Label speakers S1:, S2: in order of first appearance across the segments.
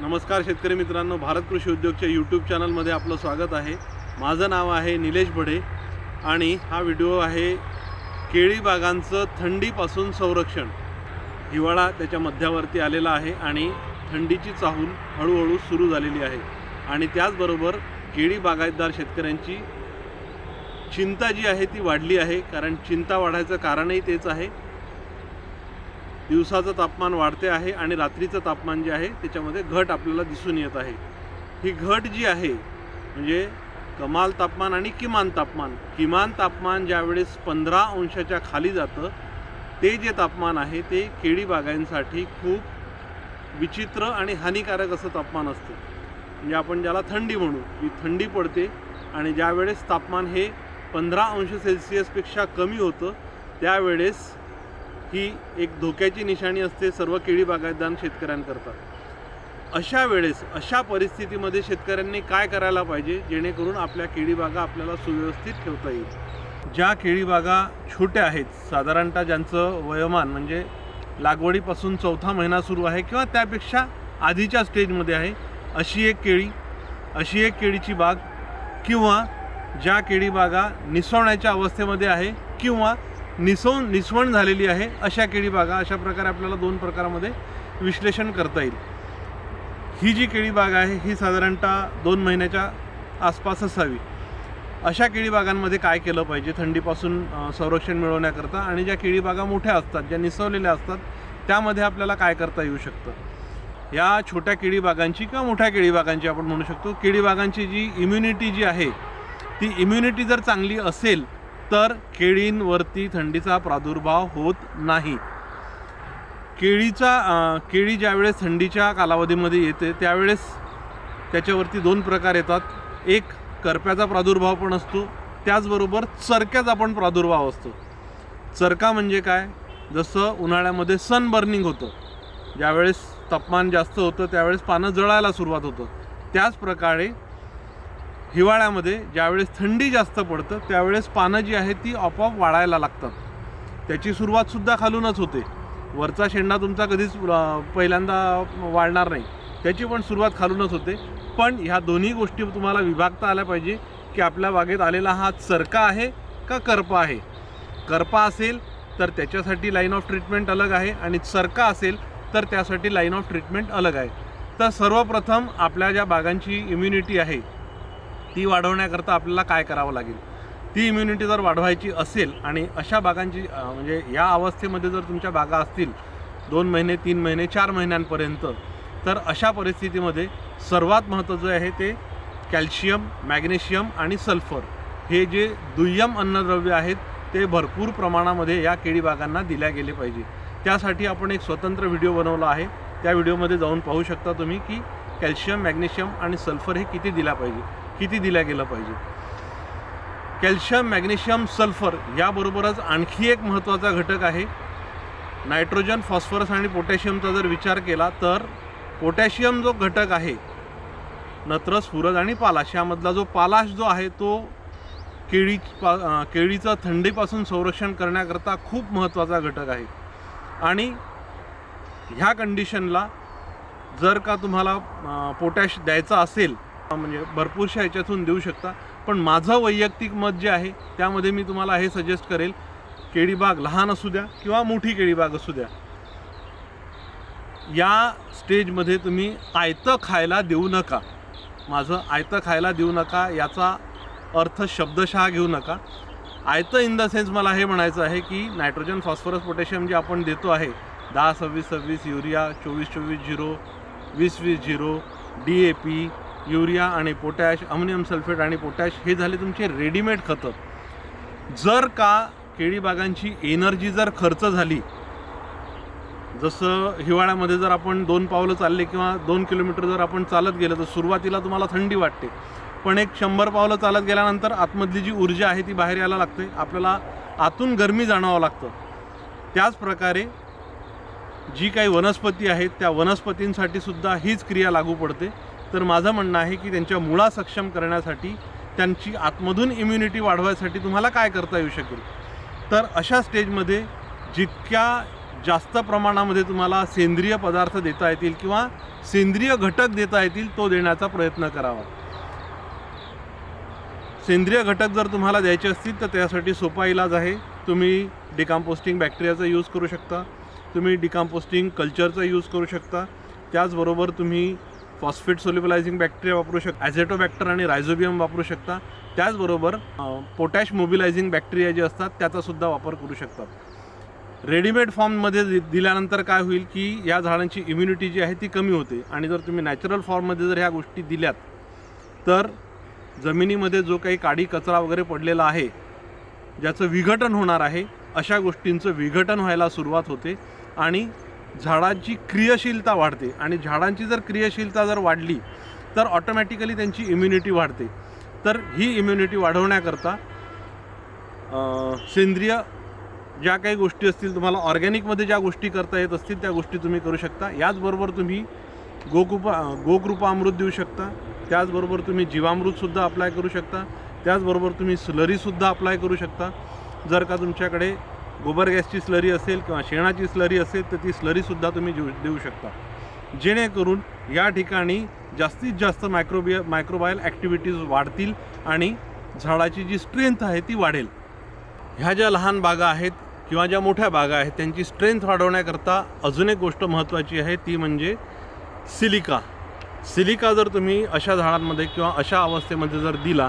S1: नमस्कार शेतकरी मित्रांनो भारत कृषी उद्योगच्या यूट्यूब चॅनलमध्ये आपलं स्वागत आहे. माझं नाव आहे निलेश भडे आणि हा व्हिडिओ आहे केळी बागांचं थंडीपासून संरक्षण. हिवाळा त्याच्या मध्यावरती आलेला आहे आणि थंडीची चाहूल हळूहळू सुरू झालेली आहे. आणि त्याचबरोबर केळी बागायतदार शेतकऱ्यांची चिंता जी आहे ती वाढली आहे कारण चिंता वाढायचं कारणही तेच आहे. दिवसाचं तापमान वाढते आहे आणि रात्रीचं तापमान जे आहे त्याच्यामध्ये घट आपल्याला दिसून येत आहे. ही घट जी आहे म्हणजे कमाल तापमान आणि किमान तापमान. किमान तापमान ज्यावेळेस पंधरा अंशाच्या खाली जातं ते जे तापमान आहे ते केळी बागांसाठी खूप विचित्र आणि हानिकारक असं तापमान असतं. म्हणजे आपण ज्याला थंडी म्हणू ही थंडी पडते आणि ज्यावेळेस तापमान हे पंधरा अंश सेल्सिअसपेक्षा कमी होतं त्यावेळेस ही एक धोक्याची निशाणी असते सर्व केळी बागायतदार शेतकऱ्यांकरता. अशा वेळेस अशा परिस्थितीमध्ये शेतकऱ्यांनी काय करायला पाहिजे? जेणेकरून आपल्या केळी बागा आपल्याला सुव्यवस्थित ठेवता येईल. ज्या केळी बागा छोट्या आहेत साधारणतः ज्यांचं वयोमान म्हणजे लागवडीपासून चौथा महिना सुरू आहे किंवा त्यापेक्षा आधीच्या स्टेजमध्ये आहे अशी एक केळी अशी एक केळीची बाग किंवा ज्या केळी बागा निसवण्याच्या अवस्थेमध्ये आहे किंवा निसवून निसवण झालेली आहे. अशा केळी बागा अशा प्रकारे आपल्याला दोन प्रकारामध्ये विश्लेषण करता येईल. ही जी केळी बाग आहे ही साधारणतः दोन महिन्याच्या आसपास असावी. अशा केळी बागांमध्ये काय केलं पाहिजे? थंडीपासून संरक्षण मिळवण्याकरता आणि ज्या केळी बागा मोठ्या असतात ज्या निसवलेल्या असतात त्यामध्ये आपल्याला काय करता येऊ शकतं? या छोट्या केळी बागांची किंवा मोठ्या केळी बागांची आपण म्हणू शकतो. केळी बागांची जी इम्युनिटी जी आहे ती इम्युनिटी जर चांगली असेल तर केळींवरती थंडीचा प्रादुर्भाव होत नाही. केळीचा केळी ज्यावेळेस थंडीच्या कालावधीमध्ये येते त्यावेळेस त्याच्यावरती दोन प्रकार येतात. एक करप्याचा प्रादुर्भाव पण असतो. त्याचबरोबर चरक्याचा पण प्रादुर्भाव असतो. चरका म्हणजे काय? जसं उन्हाळ्यामध्ये सन बर्निंग होतं. ज्यावेळेस तापमान जास्त होतं त्यावेळेस पानं जळायला सुरुवात होतं. त्याच प्रकारे हिवाळ्यामध्ये ज्यावेळेस थंडी जास्त पडतं त्यावेळेस पानं जी आहेत ती आपोआप वाढायला लागतात. त्याची सुरुवातसुद्धा खालूनच होते. वरचा शेंडा तुमचा कधीच पहिल्यांदा वाढणार नाही. त्याची पण सुरुवात खालूनच होते. पण ह्या दोन्ही गोष्टी तुम्हाला विभागता आल्या पाहिजे की आपल्या बागेत आलेला हा सरका आहे का करपा आहे? करपा असेल तर त्याच्यासाठी लाईन ऑफ ट्रीटमेंट अलग आहे आणि सरका असेल तर त्यासाठी लाईन ऑफ ट्रीटमेंट अलग आहे. तर सर्वप्रथम आपल्या ज्या बागांची इम्युनिटी आहे ती वाढवण्याकरता आपल्याला काय करावं लागेल? ती इम्युनिटी जर वाढवायची असेल आणि अशा बागांची म्हणजे या अवस्थेमध्ये जर तुमच्या बागा असतील दोन महिने तीन महिने चार महिन्यांपर्यंत तर अशा परिस्थितीमध्ये सर्वात महत्त्वाचं आहे ते कॅल्शियम मॅग्नेशियम आणि सल्फर हे जे दुय्यम अन्नद्रव्य आहेत ते भरपूर प्रमाणामध्ये या केळी बागांना दिल्या गेले पाहिजे. त्यासाठी आपण एक स्वतंत्र व्हिडिओ बनवला आहे. त्या व्हिडिओमध्ये जाऊन पाहू शकता तुम्ही की कॅल्शियम मॅग्नेशियम आणि सल्फर हे किती दिला पाहिजे. किती दिल्या गेलं पाहिजे? कॅल्शियम मॅग्नेशियम सल्फर याबरोबरच आणखी एक महत्त्वाचा घटक आहे. नायट्रोजन फॉस्फरस आणि पोटॅशियमचा जर विचार केला तर पोटॅशियम जो घटक आहे नत्र फुरज आणि पालाश यामधला जो पालाश जो आहे तो केळी पा केळीचं थंडीपासून संरक्षण करण्याकरता खूप महत्त्वाचा घटक आहे. आणि ह्या कंडिशनला जर का तुम्हाला पोटॅश द्यायचा असेल म्हणजे भरपूरशा ह्याच्यातून देऊ शकता. पण माझं वैयक्तिक मत जे आहे त्यामध्ये मी तुम्हाला हे सजेस्ट करेल केळीबाग लहान असू द्या किंवा मोठी केळीबाग असू द्या. या स्टेजमध्ये तुम्ही आयतं खायला देऊ नका. माझं आयतं खायला देऊ नका याचा अर्थ शब्दशः घेऊ नका. आयतं इन द सेन्स मला हे म्हणायचं आहे की नायट्रोजन फॉस्फरस पोटॅशियम जे आपण देतो आहे दहा सव्वीस सव्वीस युरिया चोवीस चोवीस झिरो वीस वीस zero D A P urea आणि पोटॅश अमोनियम सल्फेट आणि पोटॅश हे झाले तुमचे रेडीमेड खतं. जर का केळीबागांची एनर्जी जर खर्च झाली जसं हिवाळ्यामध्ये जर आपण दोन पावलं चालले किंवा दोन किलोमीटर जर आपण चालत गेलं तर सुरुवातीला तुम्हाला थंडी वाटते. पण एक शंभर पावलं चालत गेल्यानंतर आतमधली जी ऊर्जा आहे ती बाहेर यायला लागते. आपल्याला आतून गरमी जाणवावं लागतं. त्याच प्रकारे जी काही वनस्पती आहेत त्या वनस्पतींसाठी सुद्धा हीच क्रिया लागू पडते. तर माझं म्हणणं आहे की त्यांच्या मुळा सक्षम करण्यासाठी त्यांची आतमधून इम्युनिटी वाढवायसाठी तुम्हाला काय करता येऊ शकेल? तर अशा स्टेजमध्ये जितक्या जास्त प्रमाणामध्ये तुम्हाला सेंद्रिय पदार्थ देता येतील किंवा सेंद्रिय घटक देता येतील तो देण्याचा प्रयत्न करावा. सेंद्रिय घटक जर तुम्हाला द्यायचे असतील तर त्यासाठी सोपा इलाज आहे. तुम्ही डिकाम्पोस्टिंग बॅक्टेरियाचा यूज करू शकता. तुम्ही डिकाम्पोस्टिंग कल्चरचा यूज करू शकता. त्याचबरोबर तुम्ही फॉस्फेट सोल्युबलायझिंग बॅक्टेरिया वापरू शकता ॲझेटोबॅक्टर आणि रायझोबियम वापरू शकता. त्याचबरोबर पोटॅश मोबिलायझिंग बॅक्टेरिया जे असतात त्याचासुद्धा वापर करू शकतात. रेडीमेड फॉर्ममध्ये दि दिल्यानंतर काय होईल की या झाडांची इम्युनिटी जी आहे ती कमी होते. आणि जर तुम्ही नॅचरल फॉर्ममध्ये जर ह्या गोष्टी दिल्यात तर जमिनीमध्ये जो काही काडी कचरा वगैरे पडलेला आहे ज्याचं विघटन होणार आहे अशा गोष्टींचं विघटन व्हायला सुरुवात होते. आणि झाडांची क्रियाशीलता वाढते आणि झाडांची जर क्रियाशीलता जर वाढली तर ऑटोमॅटिकली त्यांची इम्युनिटी वाढते. तर ही इम्युनिटी वाढवण्याकरता सेंद्रिय ज्या काही गोष्टी असतील तुम्हाला ऑर्गॅनिकमध्ये ज्या गोष्टी करता येत असतील त्या गोष्टी तुम्ही करू शकता. याचबरोबर तुम्ही गोकृपा गोकृपा अमृत देऊ शकता. त्याचबरोबर तुम्ही जीवामृतसुद्धा अप्लाय करू शकता. त्याचबरोबर तुम्ही स्लरीसुद्धा अप्लाय करू शकता. जर का तुमच्याकडे गोबर गॅसची स्लरी असेल किंवा शेणाची स्लरी असेल तर ती स्लरीसुद्धा तुम्ही देऊ देऊ शकता. जेणेकरून या ठिकाणी जास्तीत जास्त मायक्रोबिय मायक्रोबायल ॲक्टिव्हिटीज वाढतील आणि झाडाची जी स्ट्रेंथ आहे ती वाढेल. ह्या ज्या लहान बागा आहेत किंवा ज्या मोठ्या बागा आहेत त्यांची स्ट्रेंथ वाढवण्याकरता अजून एक गोष्ट महत्त्वाची आहे ती म्हणजे सिलिका. सिलिका जर तुम्ही अशा झाडांमध्ये किंवा अशा अवस्थेमध्ये जर दिला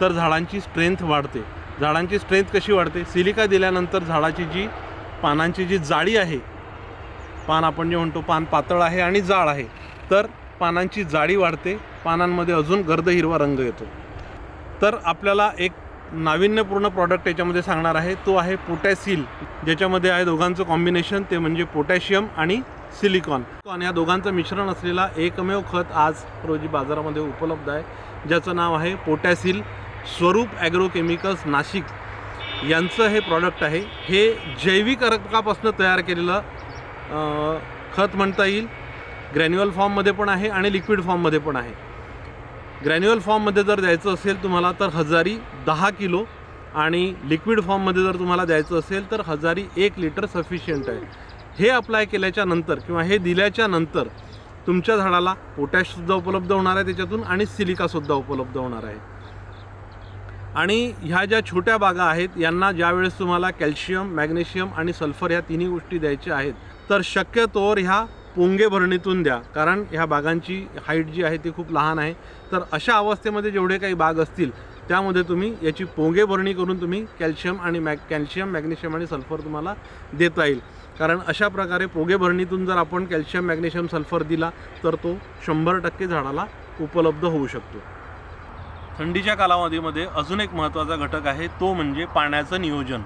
S1: तर झाडांची स्ट्रेंथ वाढते. झाडांची स्ट्रेंथ कशी वाढते? सिलिका दिल्यानंतर झाडाची जी पानांची जी जाळी आहे पान आपण जे म्हणतो पान पातळ आहे आणि जाळ आहे तर पानांची जाडी वाढते पानांमध्ये अजून गर्द हिरवा रंग येतो. तर आपल्याला एक नाविन्यपूर्ण प्रॉडक्ट याच्यामध्ये सांगणार आहे तो आहे पोटॅसिल ज्याच्यामध्ये आहे दोघांचं कॉम्बिनेशन ते म्हणजे पोटॅशियम आणि सिलिकॉन आणि या दोघांचं मिश्रण असलेला एकमेव खत आज रोजी बाजारामध्ये उपलब्ध आहे. ज्याचं नाव आहे पोटॅसिल स्वरूप ॲग्रोकेमिकल्स नाशिक यांचं हे प्रॉडक्ट आहे. हे जैविक रकापासून तयार केलेलं खत म्हणता येईल. ग्रॅन्युअल फॉर्ममध्ये पण आहे आणि लिक्विड फॉर्ममध्ये पण आहे. ग्रॅन्युअल फॉर्ममध्ये जर द्यायचं असेल तुम्हाला तर हजारी दहा किलो आणि लिक्विड फॉर्ममध्ये जर तुम्हाला द्यायचं असेल तर हजारी एक लिटर सफिशियंट आहे. हे अप्लाय केल्याच्यानंतर किंवा हे दिल्याच्या नंतर तुमच्या झाडाला पोटॅशसुद्धा उपलब्ध होणार आहे त्याच्यातून आणि सिलिकासुद्धा उपलब्ध होणार आहे. आणि ह्या ज्या छोट्या बागा आहेत यांना ज्यावेळेस तुम्हाला कॅल्शियम मॅग्नेशियम आणि सल्फर ह्या तिन्ही गोष्टी द्यायच्या आहेत तर शक्यतोवर ह्या पोंगे भरणीतून द्या. कारण ह्या बागांची हाईट जी आहे ती खूप लहान आहे. तर अशा अवस्थेमध्ये जेवढे काही बाग असतील त्यामध्ये तुम्ही याची पोंगे भरणी करून तुम्ही कॅल्शियम आणि मॅग कॅल्शियम मॅग्नेशियम आणि सल्फर तुम्हाला देता येईल. कारण अशा प्रकारे पोगे भरणीतून जर आपण कॅल्शियम मॅग्नेशियम सल्फर दिला तर तो शंभर टक्के झाडाला उपलब्ध होऊ शकतो. थंडीच्या कालावधीमध्ये अजून एक महत्त्वाचा घटक आहे तो म्हणजे पाण्याचं नियोजन.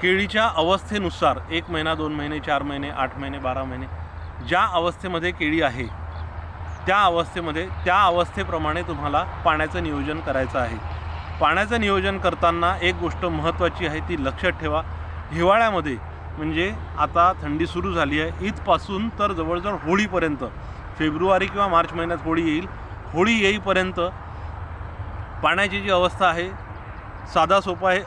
S1: केळीच्या अवस्थेनुसार एक महिना दोन महिने चार महिने आठ महिने बारा महिने ज्या अवस्थेमध्ये केळी आहे त्या अवस्थेमध्ये त्या अवस्थेप्रमाणे तुम्हाला पाण्याचं नियोजन करायचं आहे. पाण्याचं नियोजन करताना एक गोष्ट महत्त्वाची आहे ती लक्षात ठेवा. हिवाळ्यामध्ये म्हणजे आता थंडी सुरू झाली आहे ईदपासून तर जवळजवळ होळीपर्यंत फेब्रुवारी किंवा मार्च महिन्यात होळी येईल. होळी येईपर्यंत पाण्याची जी अवस्था आहे साधा सोपा आहे.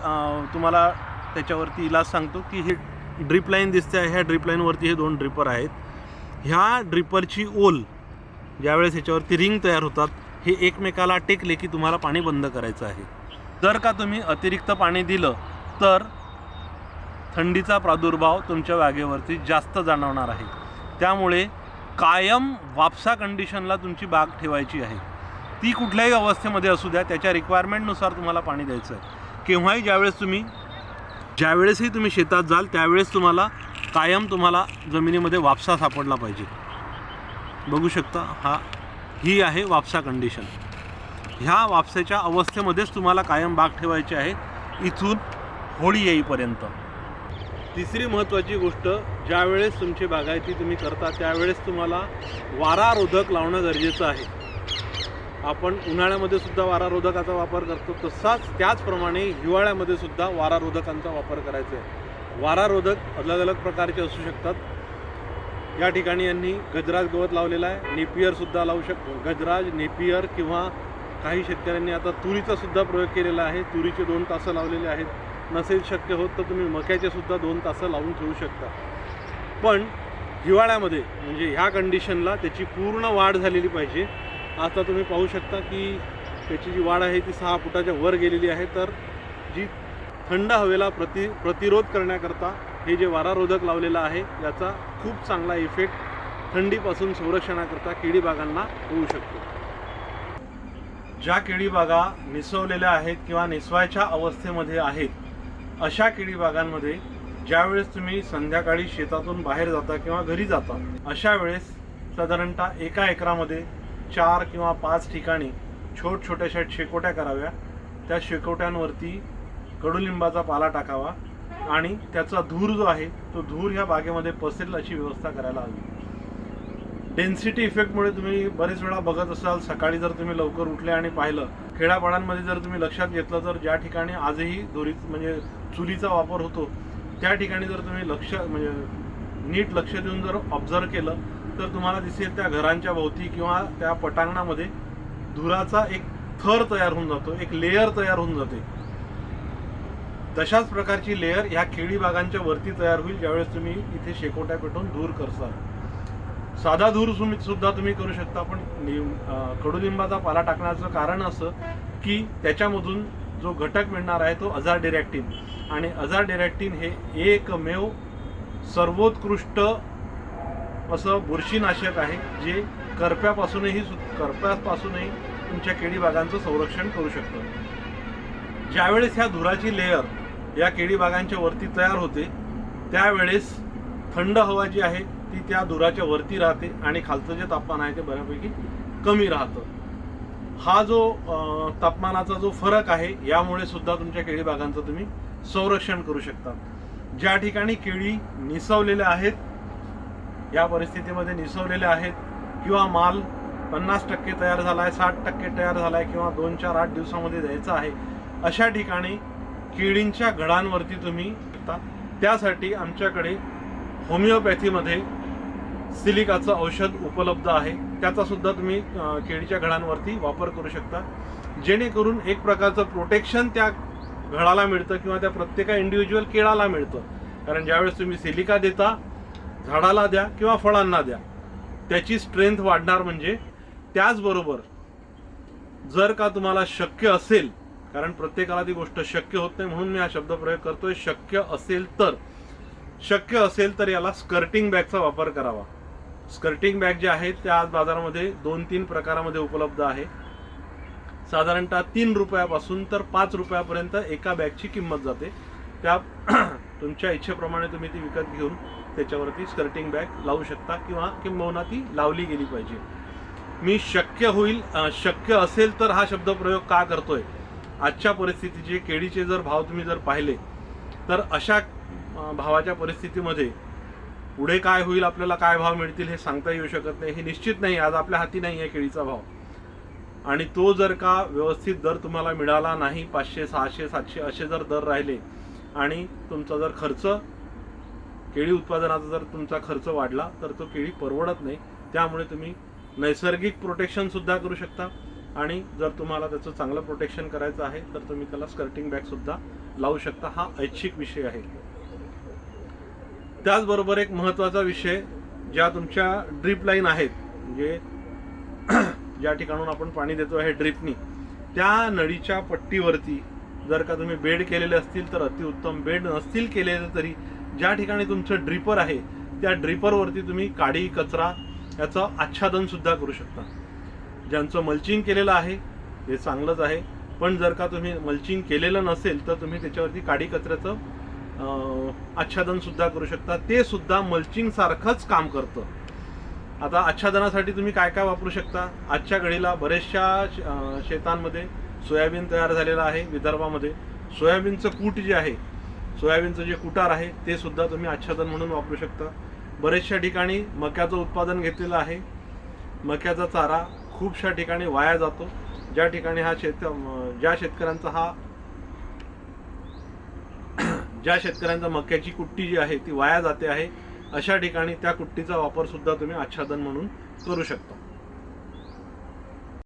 S1: तुम्हाला त्याच्यावरती इलाज सांगतो की ही ड्रिप लाईन दिसते आहे. ह्या ड्रिप लाईनवरती हे दोन ड्रिपर आहेत. ह्या ड्रिपरची ओल ज्यावेळेस ह्याच्यावरती रिंग तयार होतात हे एकमेकाला टेकले की तुम्हाला पाणी बंद करायचं आहे. जर का तुम्ही अतिरिक्त पाणी दिलं तर थंडीचा प्रादुर्भाव तुमच्या बागेवरती जास्त जाणवणार आहे. त्यामुळे कायम वापसा कंडिशनला तुमची बाग ठेवायची आहे. ती कुठल्याही अवस्थेमध्ये असू द्या त्याच्या रिक्वायरमेंटनुसार तुम्हाला पाणी द्यायचं आहे केव्हाही ज्यावेळेस तुम्ही ज्यावेळेसही तुम्ही शेतात जाल त्यावेळेस तुम्हाला कायम तुम्हाला जमिनीमध्ये वापसा सापडला पाहिजे. बघू शकता हा ही आहे वापसा कंडिशन ह्या वापसाच्या अवस्थेमध्येच तुम्हाला कायम बाग ठेवायची आहे. इथून होळी येईपर्यंत. तिसरी महत्त्वाची गोष्ट ज्यावेळेस तुमची बागायती तुम्ही करता त्यावेळेस तुम्हाला वारारोधक लावणं गरजेचं आहे. आपण उन्हाळ्यामध्ये सुद्धा वारारोधकाचा वापर करतो. तसाच त्याचप्रमाणे हिवाळ्यामध्ये सुद्धा वारारोधकांचा वापर करायचा आहे. वारारोधक अलग अलग प्रकारचे असू शकतात. या ठिकाणी यांनी गजराज गवत लावलेला आहे. नेपियरसुद्धा लावू शकतो. गजराज नेपियर किंवा काही शेतकऱ्यांनी आता तुरीचा सुद्धा प्रयोग केलेला आहे. तुरीचे दोन तासं लावलेले आहेत. नसेल शक्य होत तर तुम्ही मक्याचे सुद्धा दोन तासं लावून ठेवू शकता. पण हिवाळ्यामध्ये म्हणजे ह्या कंडिशनला त्याची पूर्ण वाढ झालेली पाहिजे. आता तुम्ही पाहू शकता की त्याची जी वाढ आहे ती सहा फुटाच्या वर गेलेली आहे. तर जी थंड हवेला प्रति प्रतिरोध करण्याकरता हे जे वारारोधक लावलेलं आहे याचा खूप चांगला इफेक्ट थंडीपासून संरक्षणाकरता केळी बागांना होऊ शकतो. ज्या केळी बागा निसवलेल्या आहेत किंवा निसवायच्या अवस्थेमध्ये आहेत अशा केळी बागांमध्ये ज्यावेळेस तुम्ही संध्याकाळी शेतातून बाहेर जाता किंवा घरी जाता अशा वेळेस साधारणतः एका एकरामध्ये चार किंवा पाच ठिकाणी छोट छोट्याशा शेकोट्या कराव्या. त्या शेकोट्यांवरती कडुलिंबाचा पाला टाकावा आणि त्याचा धूर जो आहे तो धूर ह्या बागेमध्ये पसरेल अशी व्यवस्था करायला हवी. डेन्सिटी इफेक्टमुळे तुम्ही बरेच वेळा बघत असाल सकाळी जर तुम्ही लवकर उठले आणि पाहिलं खेड्यापाड्यांमध्ये जर तुम्ही लक्षात घेतलं तर ज्या ठिकाणी आजही दोरीत म्हणजे चुलीचा वापर होतो त्या ठिकाणी जर तुम्ही लक्ष म्हणजे नीट लक्ष देऊन जर ऑब्झर्व केलं तर तुम्हाला दिसेल त्या घरांच्या भोवती किंवा त्या पटांगणामध्ये धुराचा एक थर तयार होऊन जातो एक लेयर तयार होऊन जाते. तशाच प्रकारची लेयर ह्या केळी बागांच्या वरती तयार होईल ज्यावेळेस तुम्ही इथे शेकोट्या पेटून धूर करसाल. साधा धूर सुद्धा तुम्ही करू शकता पण कडुलिंबाचा पाला टाकण्याचं कारण असं की त्याच्यामधून जो घटक मिळणार आहे तो अझार डिरॅक्टिन आणि अझार डिरॅक्टिन हे एकमेव सर्वोत्कृष्ट असं बुरशीनाशक आहे जे करप्यापासूनही सु- करप्यापासूनही तुमच्या केळी बागांचं संरक्षण करू शकतं. ज्यावेळेस ह्या धुराची लेअर या केळी बागांच्या वरती तयार होते त्यावेळेस थंड हवा जी आहे ती त्या धुराच्या वरती राहते आणि खालचं जे तापमान आहे ते बऱ्यापैकी कमी राहतं. हा जो तापमानाचा जो फरक आहे यामुळे सुद्धा तुमच्या केळी बागांचं तुम्ही संरक्षण करू शकता. ज्या ठिकाणी केळी निसवलेल्या आहेत या परिस्थितीमध्ये निसवलेले आहेत किंवा माल पन्नास टक्के तयार झाला आहे साठ टक्के तयार झाला आहे किंवा दोन चार आठ दिवसामध्ये द्यायचा आहे अशा ठिकाणी केळींच्या घडांवरती तुम्ही त्यासाठी आमच्याकडे होमिओपॅथीमध्ये सिलिकाचं औषध उपलब्ध आहे. त्याचासुद्धा तुम्ही केळीच्या घडांवरती वापर करू शकता. जेणेकरून एक प्रकारचं प्रोटेक्शन त्या घडाला मिळतं किंवा त्या प्रत्येका इंडिव्हिज्युअल केळाला मिळतं. कारण ज्यावेळेस तुम्ही सिलिका देता झाडाला द्या किंवा फळांना द्या. त्याची स्ट्रेंथ वाढणार म्हणजे त्याचबरोबर जर का तुम्हाला शक्य असेल कारण प्रत्येकाला ती गोष्ट शक्य होत नाही म्हणून मी हा शब्दप्रयोग करतोय शक्य असेल तर. शक्य असेल तर याला स्कर्टिंग बॅगचा वापर करावा. स्कर्टिंग बॅग जे आहेत त्या आज बाजारामध्ये दोन तीन प्रकारामध्ये उपलब्ध आहे. साधारणतः तीन रुपयापासून तर पाच रुपयापर्यंत एका बॅगची किंमत जाते. त्या तुमच्या इच्छेप्रमाणे तुम्ही ती विकत घेऊन त्याच्यावरती स्कर्टिंग बॅग लावू शकता किंवा किंबहुना ती लावली गेली पाहिजे. मी शक्य होईल शक्य असेल तर हा शब्दप्रयोग का करतोय? आजच्या परिस्थितीचे केळीचे जर भाव तुम्ही जर पाहिले तर अशा भावाच्या परिस्थितीमध्ये पुढे काय होईल आपल्याला काय भाव मिळतील हे सांगता येऊ शकत नाही. हे निश्चित नाही आज आपल्या हाती नाही आहे केळीचा भाव. आणि तो जर का व्यवस्थित दर तुम्हाला मिळाला नाही पाचशे सहाशे सातशे असे जर दर राहिले आणि तुमचा जर खर्च केळी उत्पादनाचा जर तुमचा खर्च वाढला तर तो केळी परवडत नाही. त्यामुळे तुम्ही नैसर्गिक प्रोटेक्शन सुद्धा करू शकता. आणि जर तुम्हाला त्याचं चांगलं प्रोटेक्शन करायचं आहे तर तुम्ही त्याला स्कर्टिंग बॅग सुद्धा लावू शकता. हा ऐच्छिक विषय आहे. त्याचबरोबर एक महत्त्वाचा विषय ज्या तुमच्या ड्रीप लाईन आहेत म्हणजे ज्या ठिकाणून आपण पाणी देतो आहे ड्रीपनी त्या नळीच्या पट्टीवरती जर का तुम्ही बेड केलेले असतील तर अतिउत्तम बेड नसतील केलेले तरी ज्या ठिकाणी तुमचं ड्रिपर आहे त्या ड्रिपरवरती तुम्ही काडी कचरा याचं आच्छादनसुद्धा करू शकता. ज्यांचं मल्चिंग केलेलं आहे हे चांगलंच आहे. पण जर का तुम्ही मल्चिंग केलेलं नसेल तर तुम्ही त्याच्यावरती काडी कचऱ्याचं आच्छादनसुद्धा करू शकता. ते सुद्धा मल्चिंगसारखंच काम करतं. आता आच्छादनासाठी तुम्ही काय काय वापरू शकता? आजच्या घडीला बऱ्याचशा शेतांमध्ये सोयाबीन तयार झालेलं आहे विदर्भामध्ये. सोयाबीनचं कूट जे आहे सोयाबीनचं जे कुटार आहे ते सुद्धा तुम्ही आच्छादन म्हणून वापरू शकता. बरेचशा ठिकाणी मक्याचं उत्पादन घेतलेलं आहे. मक्याचा चारा खूपशा ठिकाणी वाया जातो. ज्या ठिकाणी हा शेत ज्या शेतकऱ्यांचा हा ज्या शेतकऱ्यांचा मक्याची कुट्टी जी आहे ती वाया जाते आहे अशा ठिकाणी त्या कुट्टीचा वापर सुद्धा तुम्ही आच्छादन म्हणून करू शकता.